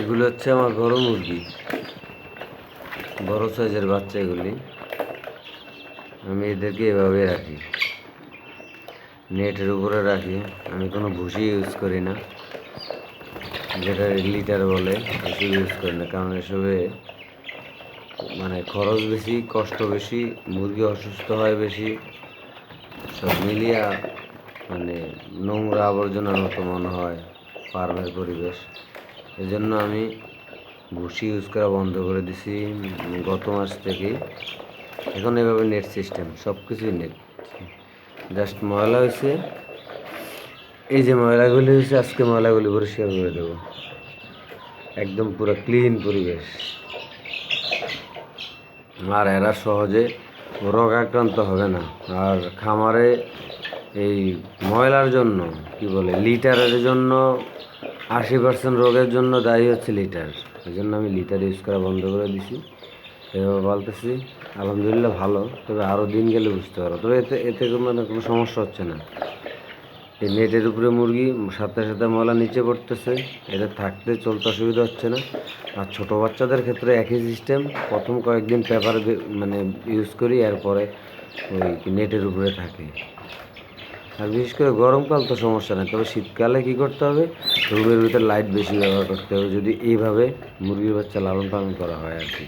এগুলো হচ্ছে আমার বড় মুরগি। বড় সাইজের বাচ্চা এগুলি। আমি এদেরকে এভাবে রাখি। নেটের উপরে রাখি। আমি কোনো ভুসি ইউজ করি না। যেটা লিটার বলে এসব ইউজ করি না। কারণ এসবে মানে খরচ বেশি, কষ্ট বেশি, মুরগি অসুস্থ হয় বেশি। সব মিলিয়া মানে নোংরা আবর্জনার মতো মনে হয়, ফার্মের পরিবেশ। এজন্য আমি ভুসি ইউজ করা বন্ধ করে দিছি গত মাস থেকে। এখন এভাবে নেট সিস্টেম সব কিছুই নেট জাস্ট ময়লা হয়েছে। এই যে ময়লাগুলি হয়েছে, আজকে ময়লাগুলি পরিষ্কার করে দেবো। একদম পুরো ক্লিন পরিবেশ। আর এরা সহজে রোগ আক্রান্ত হবে না। আর খামারে এই ময়লার জন্য, কি বলে লিটারের জন্য আশি পার্সেন্ট রোগের জন্য দায়ী হচ্ছে লিটার। ওই জন্য আমি লিটার ইউজ করা বন্ধ করে দিছি। এভাবে বলতেছি, আলহামদুলিল্লাহ ভালো, তবে আরও দিন গেলে বুঝতে পারো তবে এতে এতে মানে কোনো সমস্যা হচ্ছে না। এই নেটের উপরে মুরগি সাথে সাথে ময়লা নিচে পড়তেছে এদের থাকতে চলতে অসুবিধা হচ্ছে না। আর ছোটো বাচ্চাদের ক্ষেত্রে একই সিস্টেম প্রথম কয়েকদিন পেপার মানে ইউজ করি, এরপরে ওই নেটের উপরে থাকে। আর বিশেষ করে গরমকাল তো সমস্যা নেই তবে শীতকালে কী করতে হবে? রুমের ভিতরে লাইট বেশি ব্যবহার করতে হবে, যদি এইভাবে মুরগির বাচ্চা লালন পালন করা হয় আর কি।